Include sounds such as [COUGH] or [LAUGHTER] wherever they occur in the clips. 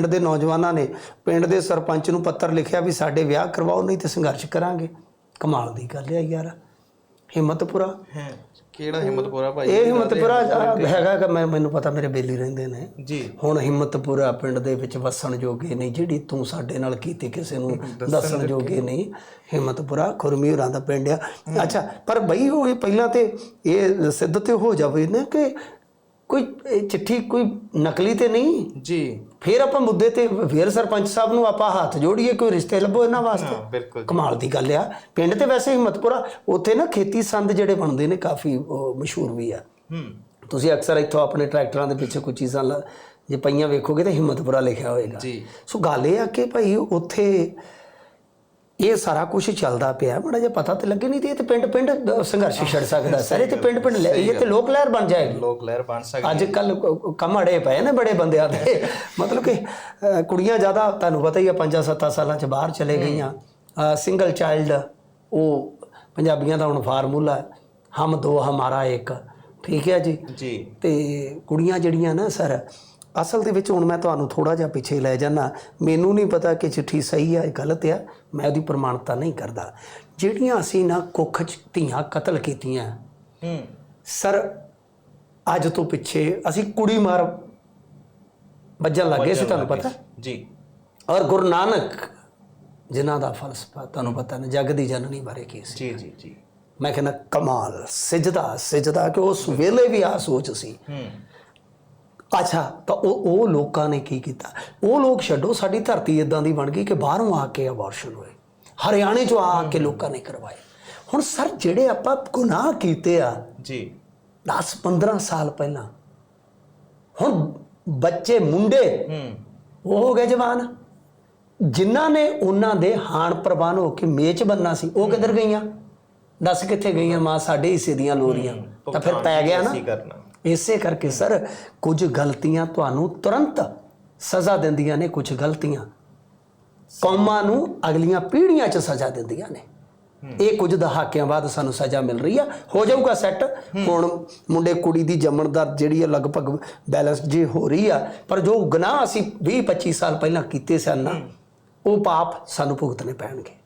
ਪਿੰਡ ਦੇ ਨੌਜਵਾਨਾਂ ਨੇ ਪਿੰਡ ਦੇ ਸਰਪੰਚ ਨੂੰ ਪੱਤਰ ਲਿਖਿਆ ਵੀ ਸਾਡੇ ਵਿਆਹ ਕਰਵਾਓ ਨਹੀਂ ਤੇ ਸੰਘਰਸ਼ ਕਰਾਂਗੇ। ਕਮਾਲ ਦੀ ਗੱਲ ਹੈ ਯਾਰ। ਹਿੰਮਤਪੁਰਾ। ਹੈ ਕਿਹੜਾ ਹਿੰਮਤਪੁਰਾ ਭਾਈ? ਇਹ ਹਿੰਮਤਪੁਰਾ ਹੈਗਾ ਕਿ ਮੈਂ ਮੈਨੂੰ ਪਤਾ ਮੇਰੇ ਬੇਲੀ ਰਹਿੰਦੇ ਨੇ। ਜੀ। ਹੁਣ ਹਿੰਮਤਪੁਰਾ ਪਿੰਡ ਦੇ ਵਿੱਚ ਵਸਣ ਜੋਗੇ ਨਹੀਂ ਜਿਹੜੀ ਤੂੰ ਸਾਡੇ ਨਾਲ ਕੀਤੀ ਕਿਸੇ ਨੂੰ ਦੱਸਣ ਜੋਗੇ ਨਹੀਂ ਹਿੰਮਤਪੁਰਾ ਖੁਰਮੀ ਹੋਰਾਂ ਦਾ ਪਿੰਡ ਆ। ਅੱਛਾ ਪਰ ਬਈ ਉਹ ਪਹਿਲਾਂ ਤੇ ਇਹ ਸਿੱਧ ਤੇ ਹੋ ਜਾਵੇ ਨਾ ਕਿ ਕੋਈ ਇਹ ਚਿੱਠੀ ਕੋਈ ਨਕਲੀ ਤੇ ਨਹੀਂ? ਜੀ। ਫਿਰ ਆਪਾਂ ਮੁੱਦੇ ਤੇ ਫਿਰ ਸਰਪੰਚ ਸਾਹਿਬ ਨੂੰ ਆਪਾਂ ਹੱਥ ਜੋੜੀਏ ਕੋਈ ਰਿਸ਼ਤੇ ਲੱਭੋ ਇਹਨਾਂ ਵਾਸਤੇ? ਬਿਲਕੁਲ ਕਮਾਲ ਦੀ ਗੱਲ ਆ। ਪਿੰਡ ਤੇ ਵੈਸੇ ਹਿੰਮਤਪੁਰਾ ਉੱਥੇ ਨਾ ਖੇਤੀ ਸੰਦ ਜਿਹੜੇ ਬਣਦੇ ਨੇ ਕਾਫੀ ਉਹ, ਮਸ਼ਹੂਰ ਵੀ ਆ। ਹੂੰ। ਤੁਸੀਂ ਅਕਸਰ ਇੱਥੋਂ ਆਪਣੇ ਟਰੈਕਟਰਾਂ ਦੇ ਪਿੱਛੇ ਕੋਈ ਚੀਜ਼ਾਂ ਲ- ਜੇ ਪਈਆਂ ਵੇਖੋਗੇ ਤਾਂ ਹਿੰਮਤਪੁਰਾ ਲਿਖਿਆ ਹੋਏਗਾ। ਜੀ। ਸੋ ਗੱਲ ਇਹ ਆ ਕਿ ਭਾਈ ਉੱਥੇ ਇਹ ਸਾਰਾ ਕੁਝ ਚੱਲਦਾ ਪਿਆ। ਬੜਾ ਜਿਹਾ ਪਤਾ ਤੇ ਲੱਗੇ ਨਹੀਂ ਤੇ ਇਹ ਤੇ ਪਿੰਡ ਪਿੰਡ ਸੰਘਰਸ਼ ਛੜ ਸਕਦਾ। ਸਾਰੇ ਤੇ ਪਿੰਡ ਪਿੰਡ ਲੈ ਇਹ ਤੇ ਲੋਕ ਲਹਿਰ ਬਣ ਜਾਏਗੀ। ਲੋਕ ਲਹਿਰ ਬਣ ਸਕਦੀ ਅੱਜ ਕੱਲ ਕੰਮ ਅੜੇ ਪਏ ਨੇ ਬੜੇ ਬੰਦਿਆਂ ਦੇ। ਮਤਲਬ ਕਿ ਕੁੜੀਆਂ ਜ਼ਿਆਦਾ ਤੁਹਾਨੂੰ ਪਤਾ ਹੀ ਆ 5-7 ਸਾਲਾਂ ਚ ਬਾਹਰ ਚਲੇ ਗਈਆਂ। ਸਿੰਗਲ ਚਾਈਲਡ ਉਹ ਪੰਜਾਬੀਆਂ ਦਾ ਹੁਣ ਫਾਰਮੂਲਾ ਹੈ, ਹਮ ਦੋ ਹਮਾਰਾ ਇੱਕ। ਠੀਕ ਹੈ ਜੀ? ਜੀ। ਤੇ ਕੁੜੀਆਂ ਜਿਹੜੀਆਂ ਨਾ ਸਰ ਅਸਲ ਦੇ ਵਿੱਚ ਹੁਣ ਮੈਂ ਤੁਹਾਨੂੰ ਥੋੜਾ ਜਿਹਾ ਪਿੱਛੇ ਲੈ ਜਾਣਾ ਮੈਨੂੰ ਨਹੀਂ ਪਤਾ ਕਿ ਚਿੱਠੀ ਸਹੀ ਹੈ ਗਲਤ ਹੈ ਮੈਂ ਉਹਦੀ ਪ੍ਰਮਾਣਤਾ ਨਹੀਂ ਕਰਦਾ। ਜਿਹੜੀਆਂ ਅਸੀਂ ਨਾ ਕੁੱਖ ਚ ਧੀਆਂ ਕਤਲ ਕੀਤੀਆਂ ਹੂੰ। ਸਰ ਅੱਜ ਤੋਂ ਪਿੱਛੇ ਅਸੀਂ ਕੁੜੀ ਮਾਰ ਵੱਜਣ ਲੱਗੇ ਸੀ ਤੁਹਾਨੂੰ ਪਤਾ? ਜੀ। ਔਰ ਗੁਰੂ ਨਾਨਕ ਜਿਨ੍ਹਾਂ ਦਾ ਫਲਸਫਾ ਤੁਹਾਨੂੰ ਪਤਾ ਨਾ ਜਗ ਦੀ ਜਨਨੀ ਬਾਰੇ ਕੀ ਸੀ ਜੀ ਜੀ ਜੀ। ਮੈਂ ਕਹਿੰਦਾ ਕਮਾਲ ਸਿਜਦਾ ਸਿਜਦਾ ਕਿ ਉਸ ਵੇਲੇ ਵੀ ਆ ਸੋਚ ਸੀ। ਹੂੰ। ਅੱਛਾ ਤਾਂ ਉਹ ਉਹ ਲੋਕਾਂ ਨੇ ਕੀ ਕੀਤਾ? ਉਹ ਲੋਕ ਛੱਡੋ ਸਾਡੀ ਧਰਤੀ ਇਦਾਂ ਦੀ ਬਣ ਗਈ ਕਿ ਬਾਹਰੋਂ ਆ ਕੇ ਅਬੋਰਸ਼ਨ ਹੋਏ। ਹਰਿਆਣੇ ਚੋਂ ਆ ਕੇ ਲੋਕਾਂ ਨੇ ਕਰਵਾਏ। ਹੁਣ ਸਰ ਜਿਹੜੇ ਆਪਾਂ ਗੁਨਾਹ ਕੀਤੇ ਆ ਜੀ। 10 15 ਸਾਲ ਪਹਿਲਾਂ ਹੁਣ ਬੱਚੇ ਮੁੰਡੇ ਹੂੰ। ਉਹ ਹੋ ਗਏ ਜਵਾਨ। ਜਿਨ੍ਹਾਂ ਨੇ ਉਹਨਾਂ ਦੇ ਹਾਣ ਪ੍ਰਵਾਨ ਹੋ ਕੇ ਮੇਚ ਬੰਨਾ ਸੀ ਉਹ ਕਿੱਧਰ ਗਈਆਂ? ਦੱਸ ਕਿੱਥੇ ਗਈਆਂ ਮਾਂ ਸਾਡੇ ਹਿੱਸੇ ਦੀਆਂ ਲੋਰੀਆਂ? ਤਾਂ ਫਿਰ ਪੈ ਗਿਆ ਨਾ। ਇਸੇ ਕਰਕੇ ਸਰ ਕੁਝ ਗਲਤੀਆਂ ਤੁਹਾਨੂੰ ਤੁਰੰਤ ਸਜ਼ਾ ਦਿੰਦੀਆਂ ਨੇ ਕੁਝ ਗਲਤੀਆਂ। ਕੌਮਾਂ ਨੂੰ ਅਗਲੀਆਂ ਪੀੜ੍ਹੀਆਂ 'ਚ ਸਜ਼ਾ ਦਿੰਦੀਆਂ ਨੇ। ਇਹ ਕੁਝ ਦਹਾਕਿਆਂ ਬਾਅਦ ਸਾਨੂੰ ਸਜ਼ਾ ਮਿਲ ਰਹੀ ਆ। ਹੋ ਜਾਊਗਾ ਸੈੱਟ। ਹੁਣ ਮੁੰਡੇ ਕੁੜੀ ਦੀ ਜੰਮਣ ਦਰ ਜਿਹੜੀ ਆ ਲਗਭਗ ਬੈਲੈਂਸ ਜੇ ਹੋ ਰਹੀ ਆ ਪਰ ਜੋ ਗੁਨਾਹ ਅਸੀਂ 20 25 ਸਾਲ ਪਹਿਲਾਂ ਕੀਤੇ ਸਨ ਨਾ ਉਹ ਪਾਪ ਸਾਨੂੰ ਭੁਗਤਣੇ ਪੈਣਗੇ।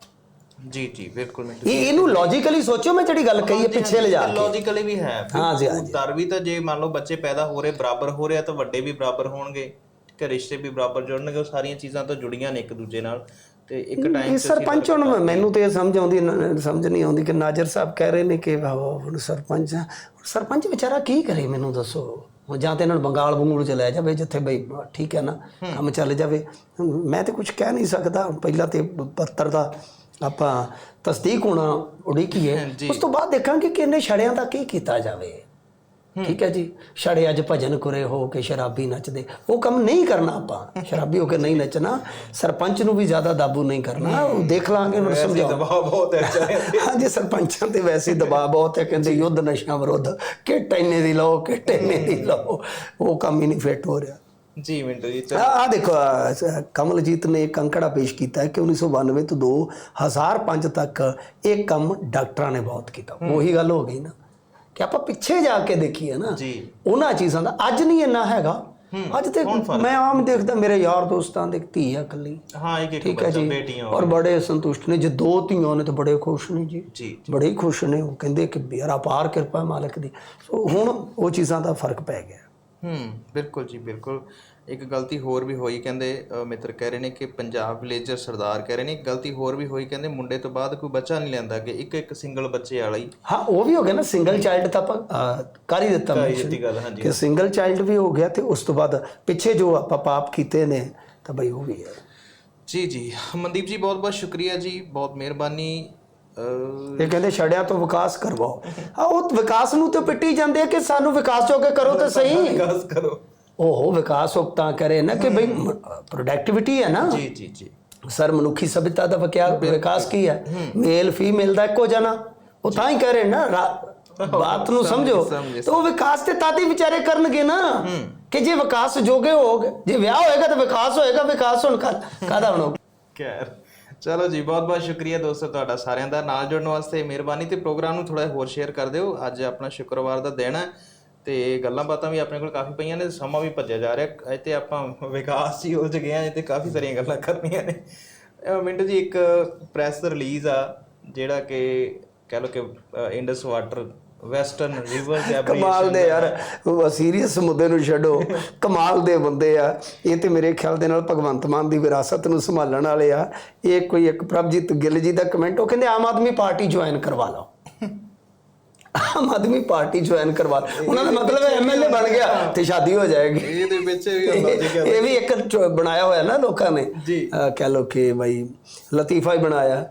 ਜੀ ਜੀ ਬਿਲਕੁਲ ਮਿੰਟੂ ਇਹ ਇਹਨੂੰ ਲੌਜੀਕਲੀ ਸੋਚੋ ਮੈਂ ਜਿਹੜੀ ਗੱਲ ਕਹੀ ਹੈ ਪਿੱਛੇ ਲਿਜਾ ਕੇ। ਲੌਜੀਕਲੀ ਵੀ ਹੈ। ਹਾਂ ਜੀ, ਹਾਂ ਜੀ। ਦਰ ਵੀ ਤਾਂ ਜੇ ਮੰਨ ਲਓ ਬੱਚੇ ਪੈਦਾ ਹੋ ਰਹੇ ਬਰਾਬਰ ਹੋ ਰਹੇ ਤਾਂ ਵੱਡੇ ਵੀ ਬਰਾਬਰ ਹੋਣਗੇ। ਕਿ ਰਿਸ਼ਤੇ ਵੀ ਬਰਾਬਰ ਜੁੜਨਗੇ ਉਹ ਸਾਰੀਆਂ ਚੀਜ਼ਾਂ ਤਾਂ ਜੁੜੀਆਂ ਨੇ ਇੱਕ ਦੂਜੇ ਨਾਲ। ਤੇ ਇੱਕ ਟਾਈਮ ਇਹ ਸਰਪੰਚ ਹੁਣ ਮੈਨੂੰ ਤੇ ਇਹ ਸਮਝ ਆਉਂਦੀ ਨ- ਸਮਝ ਨਹੀਂ ਆਉਂਦੀ ਕਿ ਨਾਜਰ ਸਾਹਿਬ ਕਹਿ ਰਹੇ ਨੇ ਕਿ ਵਾਹ ਵਾਹ, ਹੁਣ ਸਰਪੰਚ ਆ। ਹੁਣ ਸਰਪੰਚ ਵਿਚਾਰਾ ਕੀ ਕਰੇ ਮੈਨੂੰ ਦੱਸੋ? ਹੁਣ ਜਾਂ ਤੇ ਇਹਨਾਂ ਨੂੰ ਬੰਗਾਲ ਬੰਗੂਲ ਚ ਲੈ ਜਾਵੇ ਜਿੱਥੇ ਬਈ ਠੀਕ ਹੈ ਨਾ ਕੰਮ ਚੱਲ ਜਾਵੇ। ਹੁਣ ਮੈਂ ਤੇ ਕੁਝ ਕਹਿ ਨਹੀਂ ਸਕਦਾ। ਪਹਿਲਾਂ ਤੇ ਪੱਤਰ ਦਾ ਆਪਾਂ ਤਸਦੀਕ ਹੋਣਾ ਉਡੀਕੀਏ। ਉਸ ਤੋਂ ਬਾਅਦ ਦੇਖਾਂਗੇ ਕਿ ਇਹਨੇ ਛੜਿਆਂ ਦਾ ਕੀ ਕੀਤਾ ਜਾਵੇ। ਠੀਕ ਹੈ ਜੀ? ਛੜੇ ਅੱਜ ਭਜਨ ਕੁਰੇ ਹੋ ਕੇ ਸ਼ਰਾਬੀ ਨੱਚਦੇ। ਉਹ ਕੰਮ ਨਹੀਂ ਕਰਨਾ ਆਪਾਂ। ਸ਼ਰਾਬੀ ਹੋ ਕੇ ਨਹੀਂ ਨੱਚਣਾ। ਸਰਪੰਚ ਨੂੰ ਵੀ ਜ਼ਿਆਦਾ ਦਾਬੂ ਨਹੀਂ ਕਰਨਾ। ਉਹ ਦੇਖ ਲਾਂਗੇ ਉਹਨੂੰ ਸਮਝਾਓ। ਦਬਾਅ ਬਹੁਤ ਹੈ ਹਾਂਜੀ ਸਰਪੰਚਾਂ ਤੇ ਵੈਸੇ ਦਬਾਅ ਬਹੁਤ ਹੈ। ਕਹਿੰਦੇ ਯੁੱਧ ਨਸ਼ਿਆਂ ਵਿਰੁੱਧ। ਕਿ ਟੈਨੇ ਦੀ ਲਓ ਕਿ ਟੈਨੇ ਦੀ ਲਓ। ਉਹ ਕੰਮ ਹੀ ਨਹੀਂ ਫਿੱਟ ਹੋ ਰਿਹਾ। ਜੀ ਮਿੰਟੂ ਜੀ ਆ ਆਹ ਦੇਖੋ ਕਮਲਜੀਤ ਨੇ ਇੱਕ ਅੰਕੜਾ ਪੇਸ਼ ਕੀਤਾ ਹੈ ਕਿ 1992 ਤੋਂ 2005 ਤੱਕ ਇਹ ਕੰਮ ਡਾਕਟਰਾਂ ਨੇ ਬਹੁਤ ਕੀਤਾ। ਉਹੀ ਗੱਲ ਹੋ ਗਈ ਨਾ। ਕਿ ਆਪਾਂ ਪਿੱਛੇ ਜਾ ਕੇ ਦੇਖੀਏ ਨਾ ਜੀ। ਉਹਨਾਂ ਚੀਜ਼ਾਂ ਦਾ ਅੱਜ ਨਹੀਂ ਇੰਨਾ ਹੈਗਾ। ਅੱਜ ਤੇ ਮੈਂ ਆਮ ਦੇਖਦਾ ਮੇਰੇ ਯਾਰ ਦੋਸਤਾਂ ਦੇ ਧੀ ਆ ਇਕੱਲੀ। ਹਾਂ ਇੱਕ ਇੱਕ ਠੀਕ ਹੈ ਬੱਚਾ ਜੀ। ਬੇਟੀਆਂ ਔਰ ਬੜੇ ਸੰਤੁਸ਼ਟ ਨੇ। ਜੇ ਦੋ ਧੀਆਂ ਨੇ ਤਾਂ ਬੜੇ ਖੁਸ਼ ਨੇ ਜੀ। ਜੀ ਬੜੇ ਹੀ ਖੁਸ਼ ਨੇ। ਉਹ ਕਹਿੰਦੇ ਕਿ ਬੇਰਾ ਪਾਰ ਕਿਰਪਾ ਹੈ ਮਾਲਕ ਦੀ। ਸੋ ਹੁਣ ਉਹ ਚੀਜ਼ਾਂ ਦਾ ਫ਼ਰਕ ਪੈ ਗਿਆ। ਹੂੰ ਬਿਲਕੁਲ ਜੀ ਬਿਲਕੁਲ। ਇੱਕ ਗਲਤੀ ਹੋਰ ਵੀ ਹੋਈ ਕਹਿੰਦੇ ਅ, ਮਿੱਤਰ ਕਹਿ ਰਹੇ ਨੇ ਕਿ ਪੰਜਾਬ ਵਿਲੇਜਰ ਸਰਦਾਰ ਕਹਿ ਰਹੇ ਨੇ ਇੱਕ ਗਲਤੀ ਹੋਰ ਵੀ ਹੋਈ ਕਹਿੰਦੇ ਮੁੰਡੇ ਤੋਂ ਬਾਅਦ ਕੋਈ ਬੱਚਾ ਨਹੀਂ ਲੈਂਦਾ ਕਿ ਇੱਕ ਇੱਕ ਸਿੰਗਲ ਬੱਚੇ ਵਾਲਾ ਹੀ। ਹਾਂ ਉਹ ਵੀ ਹੋ ਗਿਆ ਨਾ ਸਿੰਗਲ ਚਾਈਲਡ ਤਾਂ ਆਪਾਂ ਅਹ, ਕਰ ਹੀ ਦਿੱਤਾ mention ਗੱਲ ਹਾਂਜੀ। ਕਿ ਸਿੰਗਲ ਚਾਈਲਡ ਵੀ ਹੋ ਗਿਆ ਤੇ ਉਸ ਤੋਂ ਬਾਅਦ ਪਿੱਛੇ ਜੋ ਆਪਾਂ ਪਾਪ ਕੀਤੇ ਨੇ ਤਾਂ ਬਈ ਉਹ ਵੀ ਹੈ। ਜੀ ਜੀ। ਮਨਦੀਪ ਜੀ ਬਹੁਤ ਬਹੁਤ ਸ਼ੁਕਰੀਆ ਜੀ ਬਹੁਤ ਮਿਹਰਬਾਨੀ। ਇਹ ਕਹਿੰਦੇ ਛੜਿਆਂ ਤੋਂ ਵਿਕਾਸ ਕਰਵਾਓ। ਆ ਉਹ ਵਿਕਾਸ ਨੂੰ ਤੇ ਪਿੱਟੀ ਜਾਂਦੇ ਆ ਕਿ ਸਾਨੂੰ ਵਿਕਾਸ ਹੋ ਕੇ ਕਰੋ ਤੇ [LAUGHS] ਸਹੀ? ਵਿਕਾਸ ਕਰੋ। ਉਹ ਵਿਕਾਸ ਉਹ ਤਾਂ ਕਰੇ ਨਾ ਕਿ ਬਈ ਪ੍ਰੋਡਕਟਿਵਿਟੀ ਹੈ ਨਾ। ਜੀ ਜੀ ਜੀ। ਸਰ ਮਨੁੱਖੀ ਸਭਿਅਤਾ ਦਾ ਵਿਕਾਸ ਕੀ ਹੈ? ਮੇਲ ਫੀਮੇਲ ਦਾ ਇੱਕੋ ਜਨਾ ਉਹ ਤਾਂ ਹੀ ਕਹਿ ਰਹੇ ਨਾ [LAUGHS] ਬਾਤ ਨੂੰ ਸਮਝੋ ਤੇ ਉਹ ਵਿਕਾਸ ਤੇ ਤਾਦੀ ਵਿਚਾਰੇ ਕਰਨਗੇ ਨਾ। ਕਿ ਜੇ ਵਿਕਾਸ ਜੋਗੇ ਹੋਗੇ ਜੇ ਵਿਆਹ ਹੋਏਗਾ ਤਾਂ ਵਿਕਾਸ ਹੋਏਗਾ ਵਿਕਾਸ ਹੁਣ ਕਾਦਾ ਬਣੋ ਖੈਰ। ਚਲੋ ਜੀ, ਬਹੁਤ ਬਹੁਤ ਸ਼ੁਕਰੀਆ ਦੋਸਤੋ ਤੁਹਾਡਾ ਸਾਰਿਆਂ ਦਾ ਨਾਲ ਜੁੜਨ ਵਾਸਤੇ। ਮਿਹਰਬਾਨੀ ਤੇ ਪ੍ਰੋਗਰਾਮ ਨੂੰ ਥੋੜਾ ਹੋਰ ਸ਼ੇਅਰ ਕਰ ਦਿਓ। ਅੱਜ ਆਪਣਾ ਸ਼ੁੱਕਰਵਾਰ ਦਾ ਦਿਨ ਹੈ ਤੇ ਗੱਲਾਂ ਬਾਤਾਂ ਵੀ ਆਪਣੇ ਕੋਲ ਕਾਫੀ ਪਈਆਂ ਨੇ, ਸਮਾਂ ਵੀ ਭੱਜਿਆ ਜਾ ਰਿਹਾ। ਇਹ ਤੇ ਆਪਾਂ ਵਿਕਾਸ ਹੀ ਉਲਝ ਗਏ ਆ ਤੇ ਕਾਫੀ ਸਾਰੀਆਂ ਗੱਲਾਂ ਕਰਨੀਆਂ ਨੇ। ਮਿੰਟੂ ਜੀ, ਇੱਕ ਪ੍ਰੈਸ ਰਿਲੀਜ਼ ਆ, ਜਿਹੜਾ ਕਿ ਕਹਿ ਲੋ ਕਿ ਇੰਡਸ ਵਾਟਰ ਵੈਸਟਰਨ ਰਿਵਰ ਦੇ ਕਮਾਲ ਦੇ ਯਾਰ ਸੀਰੀਅਸ ਮੁੱਦੇ ਨੂੰ ਛੱਡੋ। ਕਮਾਲ ਦੇ ਬੰਦੇ ਆ। ਇਹ ਤੇ ਮੇਰੇ ਖਿਆਲ ਦੇ ਨਾਲ ਭਗਵੰਤ ਮਾਨ ਦੀ ਵਿਰਾਸਤ ਨੂੰ ਸੰਭਾਲਣ ਵਾਲੇ ਆ। ਇਹ ਕੋਈ ਇੱਕ ਪ੍ਰਭਜੀਤ ਗਿੱਲ ਜੀ ਦਾ ਕਮੈਂਟ ਉਹ ਕਹਿੰਦੇ ਆਮ ਆਦਮੀ ਪਾਰਟੀ ਜੁਆਇਨ ਕਰਵਾ ਲਓ। ਆਮ ਆਦਮੀ ਪਾਰਟੀ ਜੁਆਇਨ ਕਰਵਾ ਲਓ। ਉਹਨਾਂ ਦਾ ਮਤਲਬ ਹੈ ਐਮਐਲਏ ਬਣ ਗਿਆ ਤੇ ਸ਼ਾਦੀ ਹੋ ਜਾਏਗੀ। ਇਹਦੇ ਵਿੱਚ ਵੀ logic ਹੈ। ਇਹ ਵੀ ਇੱਕ ਬਣਾਇਆ ਹੋਇਆ ਨਾ ਲੋਕਾਂ ਨੇ। ਜੀ। ਕਹਿ ਲੋ ਕਿ ਭਾਈ ਲਤੀਫਾ ਹੀ ਬਣਾਇਆ।